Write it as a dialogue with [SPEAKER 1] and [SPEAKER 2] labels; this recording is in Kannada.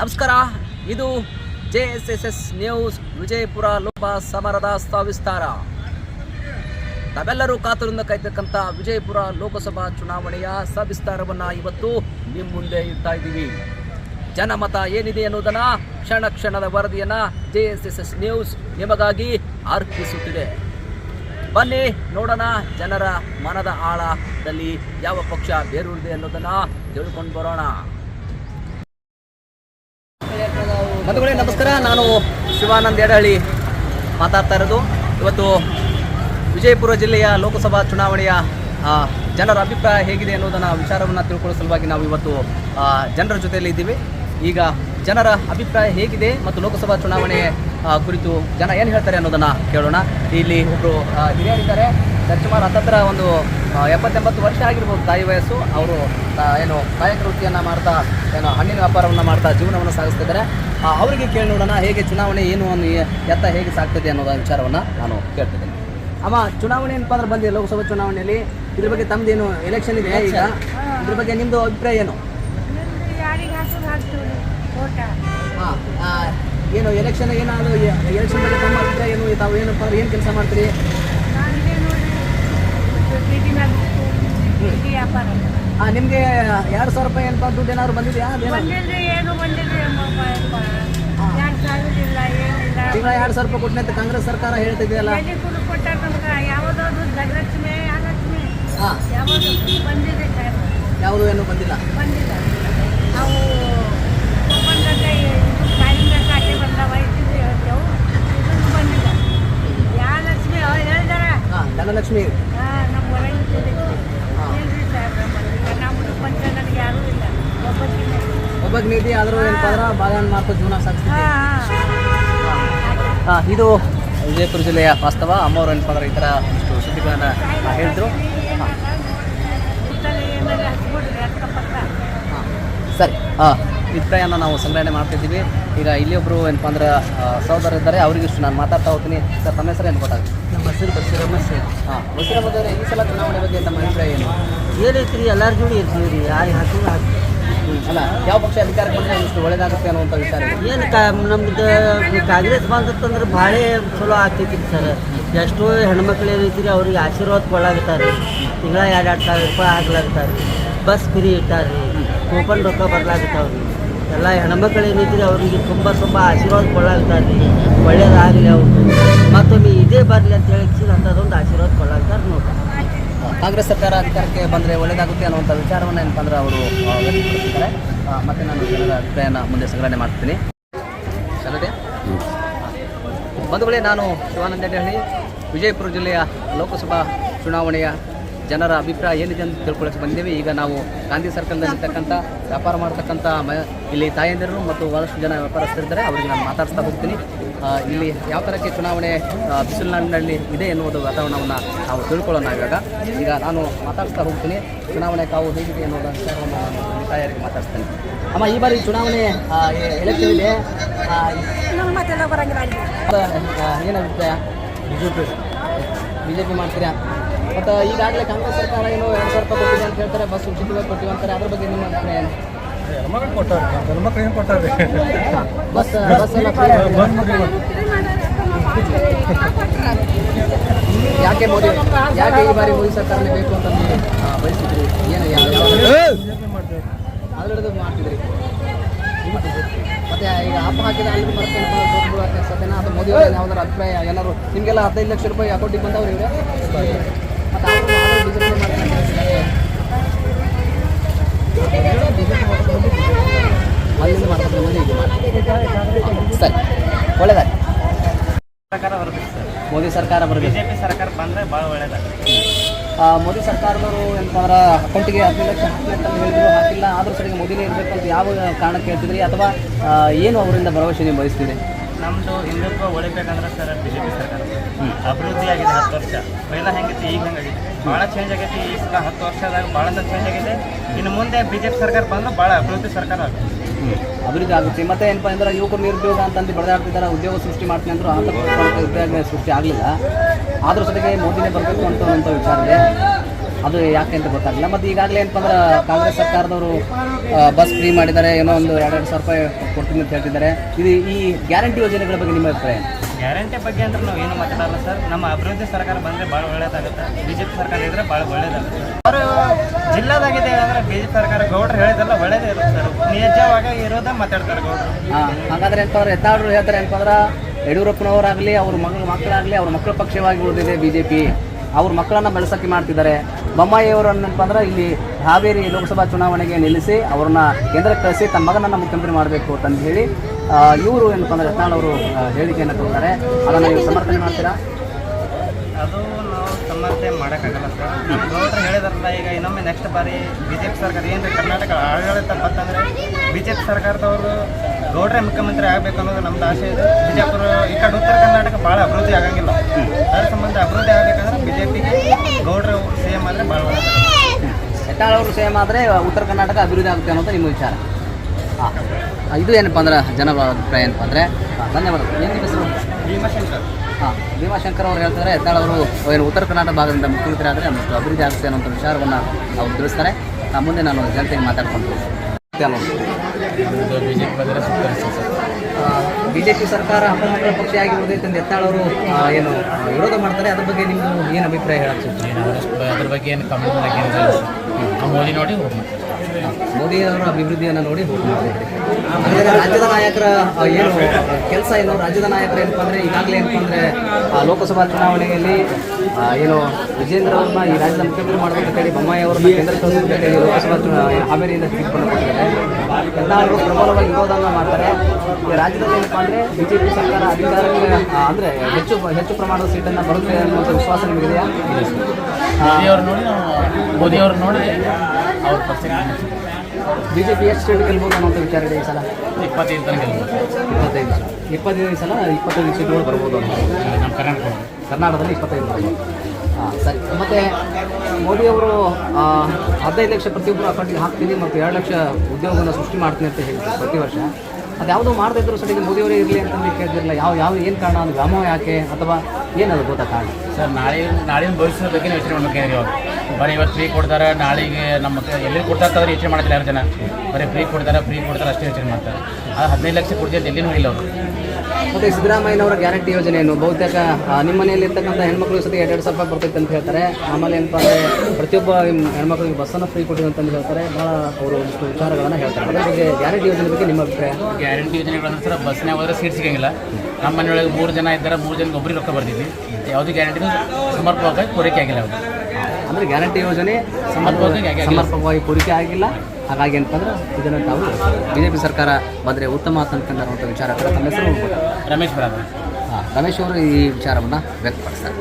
[SPEAKER 1] ನಮಸ್ಕಾರ. ಇದು J S S S news Vijayapura ಲೋಪ ಸಮರದ ಸವಿಸ್ತಾರ. ತಾವೆಲ್ಲರೂ ಕಾತುರಿಂದ ಕಾಯ್ತಕ್ಕಂಥ ವಿಜಯಪುರ ಲೋಕಸಭಾ ಚುನಾವಣೆಯ ಸವಿಸ್ತಾರವನ್ನು ಇವತ್ತು ನಿಮ್ಮ ಮುಂದೆ ಇಡ್ತಾ ಇದ್ದೀವಿ. ಜನಮತ ಏನಿದೆ ಅನ್ನೋದನ್ನ ಕ್ಷಣ ಕ್ಷಣದ ವರದಿಯನ್ನ J S S S news ನಿಮಗಾಗಿ ಅರ್ಪಿಸುತ್ತಿದೆ. ಬನ್ನಿ ನೋಡೋಣ ಜನರ ಮನದ ಆಳದಲ್ಲಿ ಯಾವ ಪಕ್ಷ ಬೇರೂರಿದೆ ಅನ್ನೋದನ್ನ ತಿಳ್ಕೊಂಡು ಬರೋಣ. ಬಂಧುಗಳೇ, ನಮಸ್ಕಾರ. ನಾನು ಶಿವಾನಂದ್ ಎಡಹಳ್ಳಿ ಮಾತಾಡ್ತಾ ಇರೋದು. ಇವತ್ತು ವಿಜಯಪುರ ಜಿಲ್ಲೆಯ ಲೋಕಸಭಾ ಚುನಾವಣೆಯ ಜನರ ಅಭಿಪ್ರಾಯ ಹೇಗಿದೆ ಅನ್ನೋದನ್ನು ವಿಚಾರವನ್ನು ತಿಳ್ಕೊಳ್ಳೋ ಸಲುವಾಗಿ ನಾವು ಇವತ್ತು ಜನರ ಜೊತೆಯಲ್ಲಿ ಇದ್ದೀವಿ. ಈಗ ಜನರ ಅಭಿಪ್ರಾಯ ಹೇಗಿದೆ ಮತ್ತು ಲೋಕಸಭಾ ಚುನಾವಣೆ ಕುರಿತು ಜನ ಏನು ಹೇಳ್ತಾರೆ ಅನ್ನೋದನ್ನು ಕೇಳೋಣ. ಇಲ್ಲಿ ಒಬ್ಬರು ಹಿರಿಯರಿದ್ದಾರೆ. ಸುಮಾರು ಹತ್ತತ್ರ ಒಂದು ಎಪ್ಪತ್ತೆಂಬತ್ತು ವರ್ಷ ಆಗಿರ್ಬೋದು ತಾಯಿ ವಯಸ್ಸು. ಅವರು ಏನು ಕಾಯಕ ವೃತ್ತಿಯನ್ನು ಮಾಡ್ತಾ ಏನು ಹಣ್ಣಿನ ವ್ಯಾಪಾರವನ್ನು ಮಾಡ್ತಾ ಜೀವನವನ್ನು ಸಾಗಿಸ್ತಿದ್ದಾರೆ. ಆ, ಅವರಿಗೆ ಕೇಳಿ ನೋಡೋಣ ಹೇಗೆ ಚುನಾವಣೆ ಏನು ಅನ್ನೋ ಎತ್ತ ಹೇಗೆ ಸಾಗ್ತದೆ ಅನ್ನೋದು ವಿಚಾರವನ್ನು ನಾನು ಕೇಳ್ತಿದ್ದೇನೆ. ಅಮ್ಮ ಚುನಾವಣೆ ಏನಪ್ಪ ಅಂದ್ರೆ ಬಂದಿದೆ ಲೋಕಸಭಾ ಚುನಾವಣೆಯಲ್ಲಿ. ಇದ್ರ ಬಗ್ಗೆ ತಮ್ಮದೇನು ಎಲೆಕ್ಷನ್ ಇದೆ ಈಗ? ಇದ್ರ ಬಗ್ಗೆ ನಿಮ್ಮದು ಅಭಿಪ್ರಾಯ ಏನು? ಏನು ಎಲೆಕ್ಷನ್ ಏನಾದ್ರು ಎಲೆಕ್ಷನ್ ಬಗ್ಗೆ ತಮ್ಮ ಅಭಿಪ್ರಾಯ ಏನು? ತಾವು ಏನಪ್ಪ ಅಂದ್ರೆ ಏನು ಕೆಲಸ ಮಾಡ್ತೀರಿ?
[SPEAKER 2] ಬೀದಿ ಮ್ಯಾಗ ಬೀದಿ ವ್ಯಾಪಾರ
[SPEAKER 1] ಹಾಂ ನಿಮಗೆ ಎರಡು ಸಾವಿರ ರೂಪಾಯಿ ಏನಪ್ಪ ದುಡ್ಡು ಏನಾದ್ರು ಬಂದಿದೆಯಾ?
[SPEAKER 2] ಬಂದಿಲ್ರಿ ಏನು ಬಂದಿಲ್ರಿ ಯಾರು ಸಾವಿರಿಲ್ಲ ಏನಿಲ್ಲ.
[SPEAKER 1] ತಿಂಗಳ ಎರಡು ಸಾವಿರ ರೂಪಾಯಿ ಕೊಟ್ಟಿನ ಕಾಂಗ್ರೆಸ್ ಸರ್ಕಾರ ಹೇಳ್ತಿದೆಯಲ್ಲ?
[SPEAKER 2] ಕೊಟ್ಟಾರ ನಮ್ಗೆ? ಯಾವುದಾದ್ರು ಧನಲಕ್ಷ್ಮಿ ಯಾಲಕ್ಷ್ಮಿ
[SPEAKER 1] ಹಾಂ.
[SPEAKER 2] ಯಾವುದು ಬಂದಿದೆ
[SPEAKER 1] ಯಾವುದು ಏನು ಬಂದಿಲ್ಲ?
[SPEAKER 2] ಬಂದಿಲ್ಲ. ನಾವು ಬಂದಿಲ್ಲ. ಯಾಲಕ್ಷ್ಮಿ ಆ ಹೇಳ್ದಾರ?
[SPEAKER 1] ಹಾಂ ಧನಲಕ್ಷ್ಮಿ
[SPEAKER 2] ಹಾಂ ನಮ್ಮ ಹೊರಗೆ
[SPEAKER 1] ಹಾಂ.
[SPEAKER 2] ಇಲ್ರಿ ಸರ್ ನಮ್ಮಲ್ಲಿ ನಮ್ಮ ಪಂಚ ನನಗೆ ಯಾರೂ ಇಲ್ಲ ಒಬ್ಬಕ್ಕಿಲ್ಲ
[SPEAKER 1] ಒಬ್ಬಗೆ ನೀತಿ ಆದರೂ ಏನಪ್ಪ ಅಂದ್ರೆ ಬಾಳೆಹಣ್ಣು ಮಾರ್ಕೊ ಜೀವನ ಸಾಗಿಸ್ತೀವಿ
[SPEAKER 2] ಹಾಂ
[SPEAKER 1] ಹಾಂ. ಇದು ವಿಜಯಪುರ ಜಿಲ್ಲೆಯ ವಾಸ್ತವ. ಅಮ್ಮವ್ರು ಏನಪ್ಪ ಅಂದ್ರೆ ಈ ಥರ ಇಷ್ಟು ಸುದ್ದಿಗಳನ್ನು ಹೇಳಿದ್ರು. ಸರಿ. ಹಾಂ ಅಭಿಪ್ರಾಯನ ನಾವು ಸಂಗ್ರಹಣೆ ಮಾಡ್ತಿದ್ದೀವಿ ಈಗ ಇಲ್ಲಿ ಒಬ್ಬರು ಏನಪ್ಪ ಅಂದ್ರೆ ಸಹೋದರ ಇದ್ದಾರೆ. ಅವರಿಗಿಷ್ಟು ನಾನು ಮಾತಾಡ್ತಾ ಹೋಗ್ತೀನಿ. ಸರ್ ತಮ್ಮ ಹೆಸರು ಏನು ಗೊತ್ತಾಗುತ್ತೆ?
[SPEAKER 3] ನಮ್ಮ ಹೆಸರು ಬಸೀರಮ್ಮ ಸರ್.
[SPEAKER 1] ಹಾಂ ಬಸೀರಮ್ಮದವರೇ ಈ ಸಲ ಚುನಾವಣೆ ಬಗ್ಗೆ ತಮ್ಮ ಅಭಿಪ್ರಾಯ ಏನು?
[SPEAKER 3] ಏನೈತ್ರಿ ಎಲ್ಲಾರ ಜೋಡಿ ಇರ್ತೀವಿ ರೀ ಯಾರಿಗೆ ಹಾಕಿ ಹಾಕಿ.
[SPEAKER 1] ಅಲ್ಲ, ಯಾವ ಪಕ್ಷ ಅಧಿಕಾರಕ್ಕೆ ಬಂದರೆ ಇಷ್ಟು ಒಳ್ಳೇದಾಗುತ್ತೆ ಅನ್ನುವಂಥ ವಿಚಾರ
[SPEAKER 3] ಏನು ಕಾ ನಮ್ದು ಕಾಂಗ್ರೆಸ್ ಬಂದತ್ತಂದ್ರೆ ಭಾಳ ಚಲೋ ಆಗ್ತೈತಿ ಸರ್. ಎಷ್ಟೋ ಹೆಣ್ಮಕ್ಳು ಏನೈತಿರಿ ಅವ್ರಿಗೆ ಆಶೀರ್ವಾದ ಕೊಳ್ಳಾಗುತ್ತಾರೆ ತಿಂಗಳ ಎರಡು ಎರಡು ಸಾವಿರ ರೂಪಾಯಿ ಹಾಕ್ಲಾಕತ್ತಾರೆ ಬಸ್ ಫ್ರೀ ಇಟ್ಟಾರೆ. ರೀ ಕೂಪನ್ ರೊಕ್ಕ ಬರ್ಲಾಕತ್ತಾವ್ರಿ ಎಲ್ಲ ಹೆಣ್ಮಕ್ಳು ಏನೈತಿರಿ ಅವ್ರಿಗೆ ತುಂಬ ತುಂಬ ಆಶೀರ್ವಾದ ಕೊಡಾಕತ್ತಾರೆ ರೀ ಒಳ್ಳೇದಾಗಲಿ ಅವ್ರು ಮತ್ತೊಮ್ಮೆ ಇದೇ ಬರಲಿ ಅಂತ ಹೇಳಿ ಅಂಥದ್ದೊಂದು ಆಶೀರ್ವಾದ ಕೊಡಾಕತ್ತಾರೆ ನೋಡ್ರಿ.
[SPEAKER 1] ಕಾಂಗ್ರೆಸ್ ಸರ್ಕಾರ ಅಧಿಕಾರಕ್ಕೆ ಬಂದರೆ ಒಳ್ಳೆಯದಾಗುತ್ತೆ ಅನ್ನುವಂಥ ವಿಚಾರವನ್ನು ಏನಪ್ಪ ಅಂದ್ರೆ ಅವರು ವ್ಯಕ್ತಪಡಿಸಿದ್ದಾರೆ. ಮತ್ತೆ ನಾನು ಜನರ ಅಭಿಪ್ರಾಯನ ಮುಂದೆ ಸಂಗ್ರಹಣೆ ಮಾಡ್ತೀನಿ. ಸಲ್ಲದೆ ಬಂಧುಗಳೇ, ನಾನು ಶಿವಾನಂದ ಹೇಳಿ ವಿಜಯಪುರ ಜಿಲ್ಲೆಯ ಲೋಕಸಭಾ ಚುನಾವಣೆಯ ಜನರ ಅಭಿಪ್ರಾಯ ಏನಿದೆ ಅಂತ ತಿಳ್ಕೊಳ್ಳೋಕೆ ಬಂದೇವೆ ಈಗ ನಾವು ಗಾಂಧಿ ಸರ್ಕಲ್ನಲ್ಲಿರ್ತಕ್ಕಂಥ ವ್ಯಾಪಾರ ಮಾಡ್ತಕ್ಕಂಥ ಇಲ್ಲಿ ತಾಯಂದಿರು ಮತ್ತು ಬಹಳಷ್ಟು ಜನ ವ್ಯಾಪಾರಸ್ಥರಿದ್ದಾರೆ. ಅವರಿಗೆ ನಾನು ಮಾತಾಡ್ತಾ ಹೋಗ್ತೀನಿ. ಇಲ್ಲಿ ಯಾವ ಥರಕ್ಕೆ ಚುನಾವಣೆ ಬಿಸಿಲಿನಲ್ಲಿ ಇದೆ ಎನ್ನುವುದು ವಾತಾವರಣವನ್ನು ನಾವು ತಿಳ್ಕೊಳ್ಳೋಣ ಇವಾಗ. ಈಗ ನಾನು ಮಾತಾಡ್ತಾ ಹೋಗ್ತೀನಿ. ಚುನಾವಣೆ ಕಾವು ಹೇಗಿದೆ ಅನ್ನೋದು ತಯಾರಿಗೆ ನಾನು ಮಾತಾಡ್ತೇನೆ ಅಮ್ಮ ಈ ಬಾರಿ ಚುನಾವಣೆ ಎಲೆಕ್ಷನ್ ಇದೆ ಆ,
[SPEAKER 2] ನಮ್ಮ ಮಾತೆಲ್ಲ ಬರಂಗಿಲ್ಲ ಅಲ್ಲಿ.
[SPEAKER 1] ಆ, ಏನು ಅಭಿಪ್ರಾಯ B J P B J P ಮಾಡ್ತೀರಾ? ಮತ್ತು ಈಗಾಗಲೇ ಕಾಂಗ್ರೆಸ್ ಸರ್ಕಾರ ಏನು ಎರಡು ಸಾವಿರ ರೂಪಾಯಿ ಕೊಟ್ಟಿದೆ ಅಂತ ಹೇಳ್ತಾರೆ ಬಸ್ ಉಚಿತವಾಗಿ ಕೊಟ್ಟಿವಿ ಅಂತಾರೆ. ಅದ್ರ ಬಗ್ಗೆ ನಿಮ್ಮ ಅಭಿಪ್ರಾಯ ಏನು?
[SPEAKER 4] ಹೆಣ್ಮಕ್ಳು ಕೊಟ್ಟಾರ ಹೆಣ್ಮಕ್ಳು ಏನು ಕೊಟ್ಟಾರೆ
[SPEAKER 1] ಬಸ್. ಯಾಕೆ ಮೋದಿ ಯಾಕೆ ಈ ಬಾರಿ ಮೋದಿ ಸರ್ಕಾರನೇ ಬೇಕು ಅಂತ ಬಯಸಿದ್ರಿ? ಏನು ಮಾಡ್ತೀವಿ ಅದ್ರದ್ದು ಮಾಡ್ತಿದ್ರಿ. ಮತ್ತೆ ಈಗ ಹಬ್ಬ ಹಾಕಿದ ಅಲ್ಲಿ ಮತ್ತೆ ಸತ್ಯನ ಅಥವಾ ಮೋದಿ ಅವರ ಯಾವ್ದಾರ ಅಭಿಪ್ರಾಯ ಎಲ್ಲರೂ ನಿಮಗೆಲ್ಲ ಹದಿನೈದು ಲಕ್ಷ ರೂಪಾಯಿ ಅಕೌಂಟಿಗೆ ಬಂದವ್ರು ಇವ್ರೆ? ಮತ್ತೆ ಮಾಡ್ತೀನಿ ಬಿಜೆಪಿ ಮಾಡ್ತಾರೆ. ಅಲ್ಲಿಂದ ಇದು ಸರಿ ಒಳ್ಳೆದಾಗಿ
[SPEAKER 4] ಸರ್ಕಾರ ಬರಬೇಕು ಸರ್.
[SPEAKER 1] ಮೋದಿ ಸರ್ಕಾರ ಬರಬೇಕು.
[SPEAKER 4] ಬಿಜೆಪಿ ಸರ್ಕಾರ ಬಂದ್ರೆ ಭಾಳ ಒಳ್ಳೇದಾಗುತ್ತೆ.
[SPEAKER 1] ಆ, ಮೋದಿ ಸರ್ಕಾರದವರು ಏನಂತಂದ್ರೆ ಅಕೌಂಟಿಗೆ ಹತ್ತು ಲಕ್ಷ ಹಾಕಿ ಅಂತ ಹೇಳಿದ್ರು ಹಾಕಿಲ್ಲ. ಆದ್ರೂ ಸರಿ ಮೋದಿನೇ ಇರಬೇಕು ಅಂತ ಯಾವ ಕಾರಣಕ್ಕೆ ಹೇಳ್ತಿದ್ರಿ? ಅಥವಾ ಏನು ಅವರಿಂದ ಭರವಸೆ ನೀವು ಬಯಸ್ತಿದೆ
[SPEAKER 4] ನಮ್ದು ಹಿಂದುತ್ವ ಉಳಿಬೇಕಂದ್ರೆ ಸರ್ ಬಿಜೆಪಿ ಸರ್ಕಾರ. ಅಭಿವೃದ್ಧಿ ಆಗಿದೆ ಹತ್ತು ವರ್ಷ. ಪೈಲ ಹೆಂಗಿತ್ತು? ಈಗ ಹೆಂಗಾಗಿದೆ? ಭಾಳ ಚೇಂಜ್ ಆಗೈತಿ. ಈ ಸಲ ಹತ್ತು ವರ್ಷದಾಗ ಭಾಳ ಚೇಂಜ್ ಆಗಿದೆ. ಇನ್ನು ಮುಂದೆ ಬಿಜೆಪಿ ಸರ್ಕಾರ ಬಂದ್ರೆ ಭಾಳ ಅಭಿವೃದ್ಧಿ ಸರ್ಕಾರ ಆಗುತ್ತೆ
[SPEAKER 1] ಅಭಿವೃದ್ಧಿ ಆಗುತ್ತೆ. ಮತ್ತೆ ಏನಪ್ಪ ಅಂದ್ರೆ ಯುವಕರು ನಿರುದ್ಯೋಗ ಅಂತಂದು ಬೆಳೆದಾಡ್ತಿದ್ದಾರೆ ಉದ್ಯೋಗ ಸೃಷ್ಟಿ ಮಾಡ್ತೀನಿ ಅಂದ್ರೆ ಆತ ಉದ್ಯೋಗ ಸೃಷ್ಟಿ ಆಗಲಿಲ್ಲ. ಆದ್ರೂ ಜೊತೆಗೆ ಮೋದಿನೇ ಬರಬೇಕು ಅಂತ ವಿಚಾರ ಇದೆ ಅದು ಯಾಕೆ ಅಂತ ಗೊತ್ತಾಗಲಿಲ್ಲ. ಮತ್ತು ಈಗಾಗಲೇ ಏನಪ್ಪ ಅಂದ್ರೆ ಕಾಂಗ್ರೆಸ್ ಸರ್ಕಾರದವರು ಬಸ್ ಫ್ರೀ ಮಾಡಿದ್ದಾರೆ. ಏನೋ ಒಂದು ಎರಡೆರಡು ಸಾವಿರ ರೂಪಾಯಿ ಕೊಡ್ತೀನಿ ಅಂತ ಹೇಳ್ತಿದ್ದಾರೆ. ಇದು ಈ ಗ್ಯಾರಂಟಿ ಯೋಜನೆಗಳ ಬಗ್ಗೆ ನಿಮ್ಮ ಅಭಿಪ್ರಾಯ?
[SPEAKER 4] ಗ್ಯಾರಂಟಿ ಬಗ್ಗೆ ಅಂದ್ರೆ ನಾವು ಏನು ಮಾತಾಡಲ್ಲ ಸರ್ ನಮ್ಮ ಅಭಿವೃದ್ಧಿ ಸರ್ಕಾರ ಬಂದರೆ ಭಾಳ ಒಳ್ಳೇದಾಗುತ್ತೆ. ಬಿ ಜೆ ಪಿ ಸರ್ಕಾರ ಇದ್ರೆ ಭಾಳ ಒಳ್ಳೇದಾಗುತ್ತೆ. ಅವರು ಜಿಲ್ಲಾದಾಗಿದೆ ಅಂದ್ರೆ ಬಿ ಸರ್ಕಾರ ಗೌಡ್ರು ಹೇಳಿದಲ್ಲ ಒಳ್ಳೇದೇ ಇರುತ್ತೆ ಸರ್ ನಿಜವಾಗ ಇರೋದ ಮಾತಾಡ್ತಾರೆ ಗೌಡ್ರು.
[SPEAKER 1] ಹಾಂ, ಹಾಗಾದ್ರೆ ಅಂದ್ರೆ ಯತ್ನಾಳರು ಹೇಳ್ತಾರೆ ಅಂತಂದ್ರೆ ಯಡಿಯೂರಪ್ಪನವರಾಗಲಿ, ಅವ್ರ ಮಗಳ ಮಕ್ಕಳಾಗಲಿ, ಅವ್ರ ಮಕ್ಕಳ ಪಕ್ಷವಾಗಿ ಉಳಿದಿದೆ ಬಿ ಜೆ ಪಿ ಅವ್ರ ಮಕ್ಕಳನ್ನ ಬೆಳೆಸೋಕೆ ಮಾಡ್ತಿದ್ದಾರೆ. ಬೊಮ್ಮಾಯಿಯವರು ಅಂದ್ರೆ ಇಲ್ಲಿ ಹಾವೇರಿ ಲೋಕಸಭಾ ಚುನಾವಣೆಗೆ ನಿಲ್ಲಿಸಿ ಅವ್ರನ್ನ ಕೇಂದ್ರಕ್ಕೆ ಕಳಿಸಿ ತನ್ನ ಮಗನನ್ನ ಮುಖ್ಯಮಂತ್ರಿ ಮಾಡಬೇಕು ಅಂತ ಹೇಳಿ ಇವರು ಏನಪ್ಪ ಅಂದ್ರೆ ಯತ್ನಾಳ್ ಅವರು ಹೇಳಿಕೆಯನ್ನು ಕೊಡ್ತಾರೆ ಅದನ್ನು ನೀವು ಸಮರ್ಥನೆ ಮಾಡ್ತೀರಾ?
[SPEAKER 4] ಅದು ನಾವು ಸಮರ್ಥನೆ ಮಾಡೋಕ್ಕಾಗಲ್ಲ ಸರ್. ನಮ್ಮ ಗೌಡ್ರು ಹೇಳಿದಾರಲ್ಲ ಈಗ ಇನ್ನೊಮ್ಮೆ ನೆಕ್ಸ್ಟ್ ಬಾರಿ ಬಿ ಜೆ ಪಿ ಸರ್ಕಾರ ಏನು ಕರ್ನಾಟಕ ಆಡಳಿತ ಬಂತಂದರೆ ಬಿ ಜೆ ಪಿ ಸರ್ಕಾರದವರು ಗೌಡ್ರೆ ಮುಖ್ಯಮಂತ್ರಿ ಆಗಬೇಕು ಅನ್ನೋದು ನಮ್ದು ಆಸೆ ಇದೆ. ಬಿಜಾಪುರ ಈ ಕಡೆ ಉತ್ತರ ಕರ್ನಾಟಕ ಭಾಳ ಅಭಿವೃದ್ಧಿ ಆಗಂಗಿಲ್ಲ. ಅದರ ಸಂಬಂಧ ಅಭಿವೃದ್ಧಿ ಆಗಬೇಕಂದ್ರೆ ಬಿ ಜೆ ಪಿಗೆ ಗೌಡ್ರು ಸೇಮ್ ಆದರೆ ಭಾಳ ಒಳ್ಳೆಯದು
[SPEAKER 1] ಅವರು ಸೇಮ್ ಆದರೆ ಉತ್ತರ ಕರ್ನಾಟಕ ಅಭಿವೃದ್ಧಿ ಆಗುತ್ತೆ ಅನ್ನೋದು ನಿಮ್ಮ ವಿಚಾರ. ಇದು ಏನಪ್ಪ ಅಂದ್ರೆ ಜನರ ಅಭಿಪ್ರಾಯ ಏನಪ್ಪ ಅಂದರೆ ಧನ್ಯವಾದ. ಏನು ಹೆಸರು?
[SPEAKER 4] ಭೀಮಶಂಕರ್.
[SPEAKER 1] ಹಾಂ ಭೀಮಾಶಂಕರ್ ಅವರು ಹೇಳ್ತಾರೆ ಎತ್ತಾಳ ಅವರು ಏನು ಉತ್ತರ ಕರ್ನಾಟಕ ಭಾಗದಿಂದ ಮುಖ್ಯಮಂತ್ರಿ ಆದರೆ ಮತ್ತು ಅಭಿವೃದ್ಧಿ ಆಗುತ್ತೆ ಅನ್ನೋಂಥ ವಿಚಾರವನ್ನು ಅವ್ರು ತಿಳಿಸ್ತಾರೆ. ಆ ಮುಂದೆ ನಾನು ಜನತೆಗೆ ಮಾತಾಡ್ಕೊಂಡು ಬಿ ಜೆ ಪಿ ಸರ್ಕಾರ ಅಪರಾಧ ಪಕ್ಷ ಅಂತ ಯತ್ನಾಳ್ ಅವರು ಏನು ವಿರೋಧ ಮಾಡ್ತಾರೆ ಅದ್ರ ಬಗ್ಗೆ ನಿಮ್ಮದು ಏನು ಅಭಿಪ್ರಾಯ
[SPEAKER 5] ಹೇಳ್ತೀವಿ ಅದ್ರ ಬಗ್ಗೆ ಏನು ಆ ಮೋದಿ ನೋಡಿ
[SPEAKER 1] ಮೋದಿ ಅವರ ಅಭಿವೃದ್ಧಿಯನ್ನು ನೋಡಿ ಹೋಗ್ತಾರೆ ರಾಜ್ಯದ ನಾಯಕರ ಏನು, ಕೆಲಸ ಏನು ರಾಜ್ಯದ ನಾಯಕರು ಏನಪ್ಪ ಅಂದರೆ ಈಗಾಗಲೇ ಏನಪ್ಪ ಅಂದರೆ ಲೋಕಸಭಾ ಚುನಾವಣೆಯಲ್ಲಿ ಏನು, ವಿಜೇಂದ್ರ ಅವ್ರನ್ನ ಈ ರಾಜ್ಯದ ಮುಖ್ಯಮಂತ್ರಿ ಮಾಡಬೇಕು ಹೇಳಿ, ಬೊಮ್ಮಾಯಿ ಅವ್ರನ್ನ ಕೇಂದ್ರ ಹೇಳಿ ಲೋಕಸಭಾ ಚುನಾವಣೆ ಹಾವೇರಿಯಿಂದ ತೀರ್ಪನ್ನು ಎಲ್ಲರೂ ಪ್ರಬಲವಾಗಿ ವಿರೋಧವನ್ನು ಮಾಡ್ತಾರೆ. ಈ ರಾಜ್ಯದಲ್ಲಿ ಏನಪ್ಪ ಅಂದರೆ ಬಿ ಸರ್ಕಾರ ಅಧಿಕಾರ ಅಂದರೆ ಹೆಚ್ಚು ಹೆಚ್ಚು ಪ್ರಮಾಣದ ಸೀಟನ್ನು ಬರುತ್ತೆ ಅನ್ನುವಂಥ ವಿಶ್ವಾಸ ನಿಮಗಿದೆಯಾ?
[SPEAKER 5] ಮೋದಿಯವ್ರು ನೋಡಿ ಮೋದಿಯವ್ರು ನೋಡಿ
[SPEAKER 1] ಬಿ ಜೆ ಪಿ ಎಷ್ಟು ಸೀಟ್ ಗೆಲ್ಬೋದು ಅನ್ನೋದು ವಿಚಾರ ಇದೆ ಈ ಸಲ?
[SPEAKER 5] ಇಪ್ಪತ್ತೈದು ತನಕ ಇಪ್ಪತ್ತೈದು
[SPEAKER 1] ಇಪ್ಪತ್ತೈದು ಇಪ್ಪತ್ತೈದು ಸಲ ಇಪ್ಪತ್ತೈದು ಸೀಟ್ಗಳು ಬರ್ಬೋದು ಅಂತ
[SPEAKER 5] ನಮ್ಮ ಕರ್ನಾಟಕ
[SPEAKER 1] ಕರ್ನಾಟಕದಲ್ಲಿ ಇಪ್ಪತ್ತೈದು ಬರ್ಬೋದು ಹಾಂ ಸರಿ. ಮತ್ತು ಮೋದಿಯವರು ಹದಿನೈದು ಲಕ್ಷ ಪ್ರತಿಯೊಬ್ಬರು ಅಕೌಂಟಿಗೆ ಹಾಕ್ತೀನಿ ಮತ್ತು ಎರಡು ಲಕ್ಷ ಉದ್ಯೋಗವನ್ನು ಸೃಷ್ಟಿ ಮಾಡ್ತೀನಿ ಅಂತ ಹೇಳ್ತಾರೆ ಪ್ರತಿ ವರ್ಷ. ಅದು ಯಾವುದೋ ಮಾಡದೇ ಇದ್ರೂ ಸರಿಗೆ ಮೋದಿಯವರೇ ಇರಲಿ ಅಂತಂದು ಕೇಳ್ತಿರಲಿಲ್ಲ. ಯಾವ ಯಾವ ಏನು ಕಾರಣ? ಅದು ವ್ಯಾಮೋಹ ಯಾಕೆ? ಅಥವಾ ಏನದು ಗೊತ್ತಾ ಕಾರಣ
[SPEAKER 5] ಸರ್ ನಾಳೆ ನಾಳಿನ ಭವಿಷ್ಯದ ಬಗ್ಗೆ ಯೋಚನೆ ಮಾಡ್ಬೇಕೇನ್ರಿ ಇವಾಗ? ಬರೀ ಇವತ್ತು ಫ್ರೀ ಕೊಡ್ತಾರೆ ನಾಳೆಗೆ ನಮ್ಮ ಎಲ್ಲಿ ಕೊಡ್ತಾ ಅಂತಂದ್ರೆ ಯೋಚನೆ ಮಾಡ್ತಿಲ್ಲ ಯಾರು ಜನ? ಬರೀ ಫ್ರೀ ಕೊಡ್ತಾರೆ ಫ್ರೀ ಕೊಡ್ತಾರೆ ಅಷ್ಟೇ ಯೋಚನೆ ಮಾಡ್ತಾರೆ. ಅದು ಹದಿನೈದು ಲಕ್ಷ ಕೊಡ್ತೀವಿ ಅಂತ ಎಲ್ಲಿನೂ ಇಲ್ಲ ಅವರು.
[SPEAKER 1] ಮತ್ತು ಸಿದ್ದರಾಮಯ್ಯನವರ ಗ್ಯಾರಂಟಿ ಯೋಜನೆಯನ್ನು ಬಹುತೇಕ ಆ, ನಿಮ್ಮ ಮನೆಯಲ್ಲಿ ಇರ್ತಕ್ಕಂಥ ಹೆಣ್ಮಕ್ಳು ಸತಿ ಎರಡು ಸಾವಿರ ರೂಪಾಯಿ ಬರ್ತೈತೆ ಅಂತ ಹೇಳ್ತಾರೆ. ಆಮೇಲೆ ಏನಪ್ಪ ಅಂದರೆ ಪ್ರತಿಯೊಬ್ಬ ಹೆಣ್ಮಕ್ಳಿಗೆ ಬಸ್ಸನ್ನು ಫ್ರೀ ಕೊಡ್ತೀವಿ ಅಂತಂದು ಹೇಳ್ತಾರೆ. ಭಾಳ ಅವರು ಒಂದಿಷ್ಟು ವಿಚಾರಗಳನ್ನು ಹೇಳ್ತಾರೆ. ಅದರ ಬಗ್ಗೆ ಗ್ಯಾರಂಟಿ ಯೋಜನೆ ಬಗ್ಗೆ ನಿಮ್ಮ ಅಭಿಪ್ರಾಯ?
[SPEAKER 5] ಗ್ಯಾರಂಟಿ ಯೋಜನೆಗಳಂದ್ರೆ ಸರ್ ಬಸ್ನಾಗ ಹೋದ್ರೆ ಸೀಟ್ ಸಿಗಂಗಿಲ್ಲ. ನಮ್ಮ ಮನೆಯೊಳಗೆ ಮೂರು ಜನ ಇದ್ದಾರೆ ಮೂರು ಜನಕ್ಕೆ ಒಬ್ಬರಿಗೆ ರೊಕ್ಕ ಬರ್ತಿದ್ವಿ ಯಾವುದೇ ಗ್ಯಾರಂಟಿನೂ ಸಮರ್ಪಕವಾಗಿ ಪೂರೈಕೆ ಆಗಿಲ್ಲ ಅವರು
[SPEAKER 1] ಅಂದರೆ ಗ್ಯಾರಂಟಿ ಯೋಜನೆ
[SPEAKER 5] ಸಮರ್ಪಕವಾಗಿ.
[SPEAKER 1] ಸಮರ್ಪಕವಾಗಿ ಪೂರೈಕೆ ಆಗಿಲ್ಲ. ಹಾಗಾಗಿ ಅಂತಂದ್ರೆ ಇದನ್ನು ತಾವು ಬಿ ಜೆ ಪಿ ಸರ್ಕಾರ ಬಂದರೆ ಉತ್ತಮ ಅಂತ ವಿಚಾರ ಕೂಡ ತಮ್ಮ ಹೆಸರು
[SPEAKER 5] ರಮೇಶ್ ಬರಾಬರ್.
[SPEAKER 1] ಹಾಂ ರಮೇಶ್ ಅವರು ಈ ವಿಚಾರವನ್ನು ವ್ಯಕ್ತಪಡಿಸ್ತಾರೆ.